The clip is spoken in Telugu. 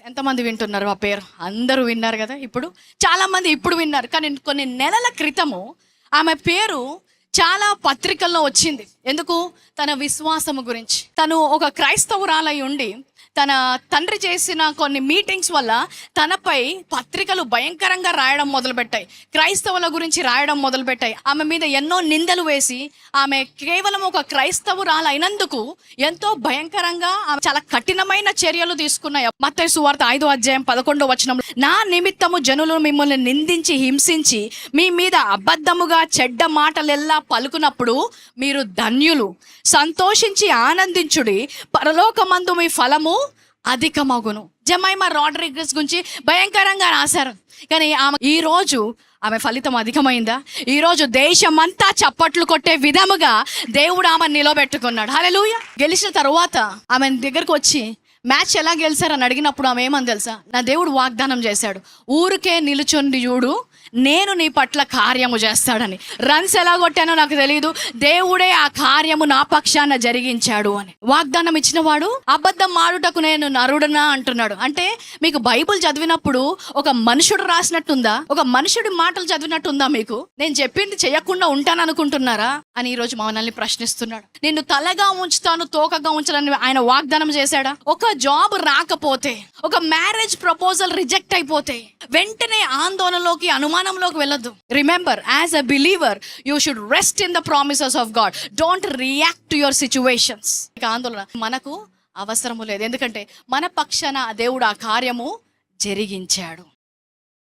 ఎంతమంది వింటున్నారు ఆ పేరు? అందరూ విన్నారు కదా ఇప్పుడు? చాలామంది ఇప్పుడు విన్నారు కానీ కొన్ని నెలల క్రితము ఆమె పేరు చాలా పత్రికల్లో వచ్చింది. ఎందుకు? తన విశ్వాసము గురించి. తను ఒక క్రైస్తవురాలై ఉండి తన తండ్రి చేసిన కొన్ని మీటింగ్స్ వల్ల తనపై పత్రికలు భయంకరంగా రాయడం మొదలుపెట్టాయి. క్రైస్తవుల గురించి రాయడం మొదలుపెట్టాయి. ఆమె మీద ఎన్నో నిందలు వేసి ఆమె కేవలం ఒక క్రైస్తవురాలు అయినందుకు ఎంతో భయంకరంగా ఆమె చాలా కఠినమైన చర్యలు తీసుకున్నాయి. మత్తయి సువార్త ఐదో అధ్యాయం పదకొండో వచనం నా నిమిత్తము జనులు మిమ్మల్ని నిందించి హింసించి మీ మీద అబద్ధముగా చెడ్డ మాటలెల్లా పలుకునప్పుడు మీరు ధన్యులు. సంతోషించి ఆనందించుడి. పరలోకమందు మీ ఫలము అధికమగును. జమైమా రాడ్రిగస్ గురించి భయంకరంగా రాశారు. కానీ ఆమె ఈరోజు ఆమె ఫలితం అధికమైందా? ఈరోజు దేశమంతా చప్పట్లు కొట్టే విధముగా దేవుడు ఆమె నిలబెట్టుకున్నాడు. హల్లెలూయా! గెలిచిన తర్వాత ఆమె దగ్గరకు వచ్చి మ్యాచ్ ఎలా గెలిచారని అడిగినప్పుడు ఆమె ఏమని తెలుసా? నా దేవుడు వాగ్దానం చేశాడు. ఊరికే నిలుచుండి చూడు నేను నీ పట్ల కార్యము చేస్తాడని. రన్స్ ఎలా కొట్టానో నాకు తెలియదు దేవుడే ఆ కార్యము నా పక్షాన జరిగించాడు అని. వాగ్దానం ఇచ్చినవాడు అబద్ధం ఆడుటకు నేను నరుడనా అంటున్నాడు. అంటే మీకు బైబిల్ చదివినప్పుడు ఒక మనుషుడు రాసినట్టుందా? ఒక మనుషుడి మాటలు చదివినట్టుందా మీకు? నేను చెప్పింది చేయకుండా ఉంటాననుకుంటున్నారా? అని ఈ రోజు మనల్ని ప్రశ్నిస్తున్నాడు. నిన్ను తలగా ఉంచుతాను తోకగా ఉంచాలని ఆయన వాగ్దానం చేశాడా? ఒక జాబ్ రాకపోతే ఒక మ్యారేజ్ ప్రపోజల్ రిజెక్ట్ అయిపోతే వెంటనే ఆందోళనలోకి అను అనుమానంలోకి వెళ్ళొద్దు. Remember as a believer you should rest in the promises of God don't react to your situations ఇక ఆందోళన. మనకు అవసరము లేదు. ఎందుకంటే మన పక్షాన దేవుడు ఆ కార్యము జరిగించాడు.